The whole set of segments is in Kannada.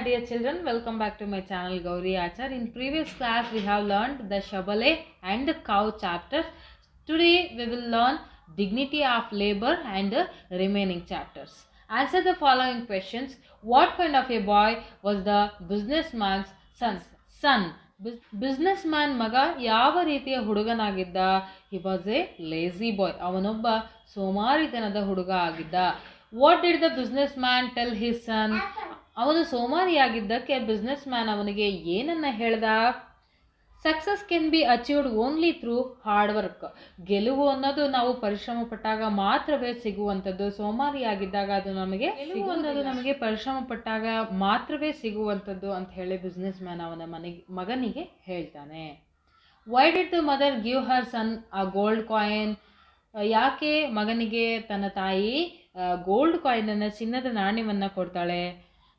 dear children, welcome back to my channel Gauri Achar. In previous class we have learned the Shabale and the cow chapters. Today we will learn dignity of labor and the remaining chapters. Answer the following questions. What kind of a boy was the businessman's son? Son. Businessman ಮಗ ಯಾವ ರೀತಿಯ ಹುಡುಗನಾಗಿದ್ದ he was a lazy boy ಅವನೊಬ್ಬ ಸೋಮಾರಿತನದ ಹುಡುಗ ಆಗಿದ್ದ what did the businessman tell his son ಅವನು ಸೋಮಾರಿಯಾಗಿದ್ದಕ್ಕೆ ಬಿಸ್ನೆಸ್ ಮ್ಯಾನ್ ಅವನಿಗೆ ಏನನ್ನ ಹೇಳ್ದ? Success can be achieved only through hard work ಗೆಲುವು ಅನ್ನೋದು ನಾವು ಪರಿಶ್ರಮ ಪಟ್ಟಾಗ ಮಾತ್ರವೇ ಸಿಗುವಂಥದ್ದು. ಸೋಮಾರಿಯಾಗಿದ್ದಾಗ ಅದು ನಮಗೆ ಗೆಲುವು ಅನ್ನೋದು ನಮಗೆ ಪರಿಶ್ರಮ ಪಟ್ಟಾಗ ಮಾತ್ರವೇ ಸಿಗುವಂಥದ್ದು ಅಂತ ಹೇಳಿ ಬಿಸ್ನೆಸ್ ಮ್ಯಾನ್ ಅವನ ಮನೆಗೆ ಮಗನಿಗೆ ಹೇಳ್ತಾನೆ. Why did the mother give her son a gold coin ಯಾಕೆ ಮಗನಿಗೆ ತನ್ನ ತಾಯಿ ಗೋಲ್ಡ್ ಕಾಯಿನನ್ನು ಚಿನ್ನದ ನಾಣ್ಯವನ್ನು ಕೊಡ್ತಾಳೆ?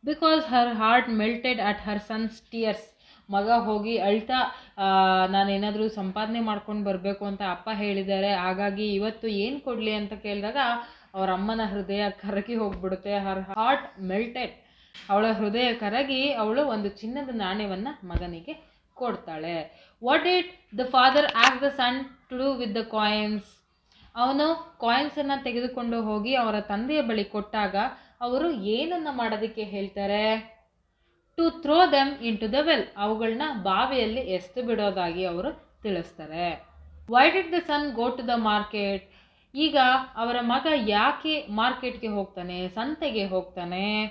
Because her heart melted at her son's tears ಮಗ ಹೋಗಿ ಅಳ್ತಾ ನಾನೇನಾದರೂ ಸಂಪಾದನೆ ಮಾಡ್ಕೊಂಡು ಬರಬೇಕು ಅಂತ ಅಪ್ಪ ಹೇಳಿದ್ದಾರೆ. ಹಾಗಾಗಿ ಇವತ್ತು ಏನು ಕೊಡಲಿ ಅಂತ ಕೇಳಿದಾಗ ಅವರ ಅಮ್ಮನ ಹೃದಯ ಕರಗಿ ಹೋಗ್ಬಿಡುತ್ತೆ. ಹರ್ ಹಾರ್ಟ್ ಮೆಲ್ಟೆಡ್ ಅವಳ ಹೃದಯ ಕರಗಿ ಅವಳು ಒಂದು ಚಿನ್ನದ ನಾಣ್ಯವನ್ನು ಮಗನಿಗೆ ಕೊಡ್ತಾಳೆ. What it the father ask the son to do with the coins ಅವನು ಕಾಯಿನ್ಸನ್ನು ತೆಗೆದುಕೊಂಡು ಹೋಗಿ ಅವರ ತಂದೆಯ ಬಳಿ ಕೊಟ್ಟಾಗ ಅವರು ಏನನ್ನು ಮಾಡೋದಕ್ಕೆ ಹೇಳ್ತಾರೆ? To throw them in to the well ಅವುಗಳನ್ನ ಬಾವಿಯಲ್ಲಿ ಎಸ್ತು ಬಿಡೋದಾಗಿ ಅವರು ತಿಳಿಸ್ತಾರೆ. Why did the son go to the market ಈಗ ಅವರ ಮಗ ಯಾಕೆ ಮಾರ್ಕೆಟ್ಗೆ ಹೋಗ್ತಾನೆ? ಸಂತೆಗೆ ಹೋಗ್ತಾನೆ?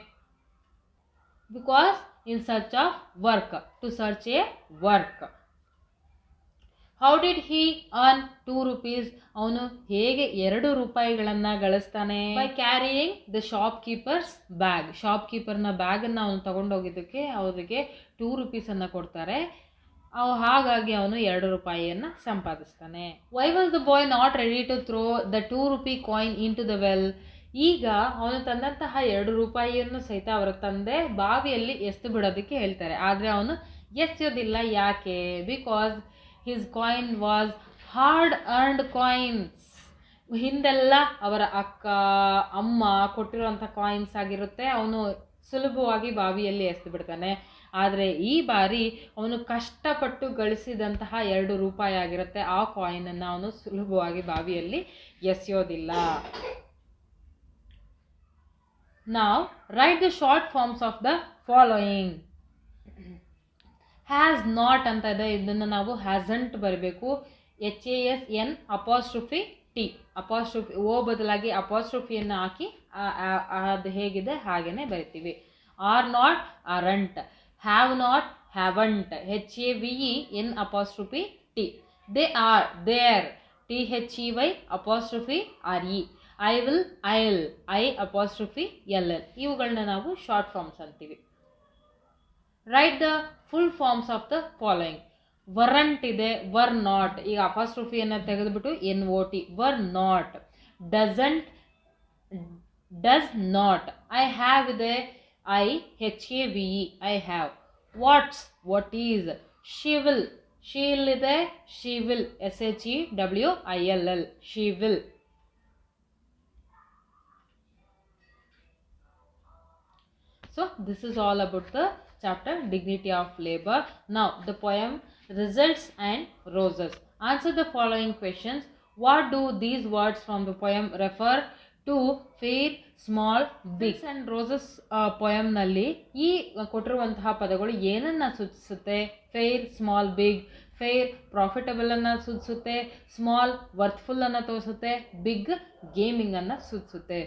Because in search of work to search a work how did he earn two rupees ಅವನು ಹೇಗೆ ಎರಡು ರೂಪಾಯಿಗಳನ್ನು ಗಳಿಸ್ತಾನೆ? By carrying the shop keepers bag ಶಾಪ್ ಕೀಪರ್ನ ಬ್ಯಾಗನ್ನು ಅವನು ತಗೊಂಡೋಗಿದ್ದಕ್ಕೆ ಅವರಿಗೆ ಟೂ ರುಪೀಸನ್ನು ಕೊಡ್ತಾರೆ. ಅವು ಹಾಗಾಗಿ ಅವನು ಎರಡು ರೂಪಾಯಿಯನ್ನು ಸಂಪಾದಿಸ್ತಾನೆ. Why was the boy not ready to throw the two rupee coin in to the well ಈಗ ಅವನು ತಂದಂತಹ ಎರಡು ರೂಪಾಯಿಯನ್ನು ಸಹಿತ ಅವರ ತಂದೆ ಬಾವಿಯಲ್ಲಿ ಎಸ್ತು ಬಿಡೋದಕ್ಕೆ ಹೇಳ್ತಾರೆ. ಆದರೆ ಅವನು ಎಸೆಯೋದಿಲ್ಲ. ಯಾಕೆ? Because his coin was hard earned coins ಹಿಂದೆಲ್ಲ ಅವರ ಅಕ್ಕ, ಅಮ್ಮ ಕೊಟ್ಟಿರುವಂಥ ಕಾಯಿನ್ಸ್ ಆಗಿರುತ್ತೆ. ಅವನು ಸುಲಭವಾಗಿ ಬಾವಿಯಲ್ಲಿ ಎಸೆದು ಬಿಡ್ತಾನೆ. ಆದರೆ ಈ ಬಾರಿ ಅವನು ಕಷ್ಟಪಟ್ಟು ಗಳಿಸಿದಂತಹ ಎರಡು ರೂಪಾಯಿ ಆಗಿರುತ್ತೆ. ಆ ಕಾಯಿನನ್ನು ಅವನು ಸುಲಭವಾಗಿ ಬಾವಿಯಲ್ಲಿ ಎಸೆಯೋದಿಲ್ಲ. ನಾವು write the short forms of the following has not ಅಂತ ಇದೆ ಇದನ್ನು ನಾವು ಹ್ಯಾಸಂಟ್ ಬರಬೇಕು. H A S N apostrophe T apostrophe O ಬದಲಾಗಿ ಅಪಾಸ್ಟ್ರಫಿಯನ್ನು ಹಾಕಿ ಅದು ಹೇಗಿದೆ ಹಾಗೇ ಬರಿತೀವಿ. Are not aren't have not haven't H A V E N apostrophe T they are they're T H E Y apostrophe R E I will I L I apostrophe L L ಇವುಗಳನ್ನ ನಾವು ಶಾರ್ಟ್ ಫಾರ್ಮ್ಸ್ ಅಂತೀವಿ. Write the full forms of the following weren't ಇದೆ ವರ್ ನಾಟ್ ಈಗ ಅಪಾಸ್ಟ್ರೋಫಿಯನ್ನು ತೆಗೆದುಬಿಟ್ಟು N O T were not doesn't does not I have ಇದೆ I H A V E I have what's what is she will she'll ಇದೆ she will S H E W I L L she will So, this is all about the chapter dignity of labor. Now the poem results and roses. Answer the following questions. What do these words from the poem refer to? Fair, small, big and roses poem nalli ee ಕೊಟ್ಟಿರುವಂತಹ padagalu enanna ಸೂಚಿಸುತ್ತೆ fair small big fair profitable anna ಸೂಚಿಸುತ್ತೆ ಸ್ಮಾಲ್ ವರ್ತ್ಫುಲ್ anna ತೋರಿಸುತ್ತೆ ಬಿಗ್ ಗೇಮಿಂಗ್ anna ಸೂಚಿಸುತ್ತೆ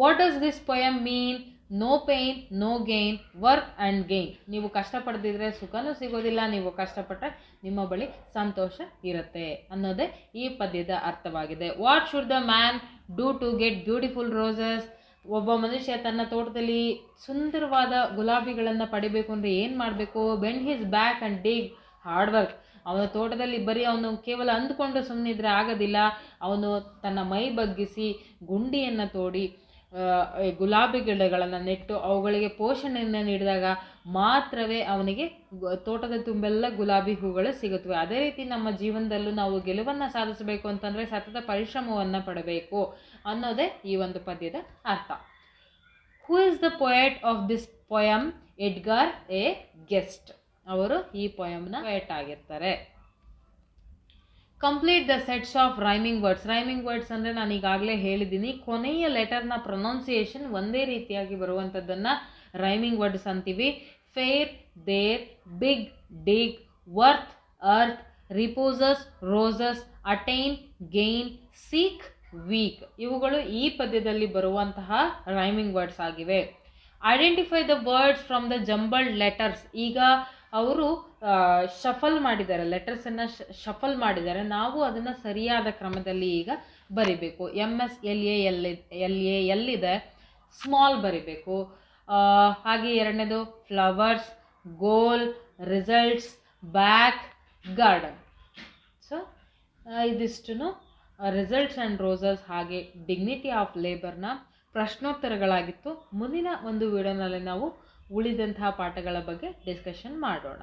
what does this poem mean no pain no gain work and gain ನೀವು ಕಷ್ಟಪಡ್ದಿದ್ರೆ ಸುಖನೂ ಸಿಗೋದಿಲ್ಲ, ನೀವು ಕಷ್ಟಪಟ್ಟರೆ ನಿಮ್ಮ ಬಳಿ ಸಂತೋಷ ಇರುತ್ತೆ ಅನ್ನೋದೇ ಈ ಪದ್ಯದ ಅರ್ಥವಾಗಿದೆ. What should the man do to get beautiful roses ಒಬ್ಬ ಮನುಷ್ಯ ತನ್ನ ತೋಟದಲ್ಲಿ ಸುಂದರವಾದ ಗುಲಾಬಿಗಳನ್ನು ಪಡಿಬೇಕು ಅಂದರೆ ಏನು ಮಾಡಬೇಕು? Bend his back and dig hard work ಅವನ ತೋಟದಲ್ಲಿ ಬರೀ ಅವನು ಕೇವಲ ಅಂದುಕೊಂಡು ಸುಮ್ಮನಿದ್ರೆ ಆಗೋದಿಲ್ಲ. ಅವನು ತನ್ನ ಮೈ ಬಗ್ಗಿಸಿ ಗುಂಡಿಯನ್ನು ತೋಡಿ ಗುಲಾಬಿ ಗಿಡಗಳನ್ನು ನೆಟ್ಟು ಅವುಗಳಿಗೆ ಪೋಷಣೆಯನ್ನು ನೀಡಿದಾಗ ಮಾತ್ರವೇ ಅವನಿಗೆ ತೋಟದ ತುಂಬೆಲ್ಲ ಗುಲಾಬಿ ಹೂಗಳು ಸಿಗುತ್ತವೆ. ಅದೇ ರೀತಿ ನಮ್ಮ ಜೀವನದಲ್ಲೂ ನಾವು ಗೆಲುವನ್ನು ಸಾಧಿಸಬೇಕು ಅಂತಂದರೆ ಸತತ ಪರಿಶ್ರಮವನ್ನು ಪಡಬೇಕು ಅನ್ನೋದೇ ಈ ಒಂದು ಪದ್ಯದ ಅರ್ಥ. Who is the poet of this poem Edgar A Guest. ಅವರು ಈ ಪೊಯಮ್ನ ಪೊಯಟ್ ಆಗಿರ್ತಾರೆ. Complete the sets of rhyming words rhyming words ಅಂದರೆ ನಾನು ಈಗಾಗಲೇ ಹೇಳಿದ್ದೀನಿ. ಕೊನೆಯ ಲೆಟರ್ನ ಪ್ರೊನೌನ್ಸಿಯೇಷನ್ ಒಂದೇ ರೀತಿಯಾಗಿ ಬರುವಂಥದ್ದನ್ನು ರೈಮಿಂಗ್ ವರ್ಡ್ಸ್ ಅಂತೀವಿ. Fair there big dig worth earth reposes roses attain gain seek week ಇವುಗಳು ಈ ಪದ್ಯದಲ್ಲಿ ಬರುವಂತಹ ರೈಮಿಂಗ್ ವರ್ಡ್ಸ್ ಆಗಿವೆ. Identify the words from the jumbled letters ಈಗ ಅವರು ಶಫಲ್ ಮಾಡಿದ್ದಾರೆ ಲೆಟರ್ಸನ್ನು ಶಫಲ್ ಮಾಡಿದ್ದಾರೆ. ನಾವು ಅದನ್ನು ಸರಿಯಾದ ಕ್ರಮದಲ್ಲಿ ಈಗ ಬರಿಬೇಕು. M S L A L L A ಎಲ್ಲಿದೆ ಸ್ಮಾಲ್ ಬರಿಬೇಕು. ಹಾಗೆ ಎರಡನೇದು flowers goal results back garden so ಇದಿಷ್ಟು ರಿಸಲ್ಟ್ಸ್ ಆ್ಯಂಡ್ ರೋಸಸ್ ಹಾಗೆ ಡಿಗ್ನಿಟಿ ಆಫ್ ಲೇಬರ್ನ ಪ್ರಶ್ನೋತ್ತರಗಳಾಗಿತ್ತು. ಮುಂದಿನ ಒಂದು ವಿಡಿಯೋನಲ್ಲಿ ನಾವು ಉಳಿದಂತಹ ಪಾಠಗಳ ಬಗ್ಗೆ ಡಿಸ್ಕಷನ್ ಮಾಡೋಣ.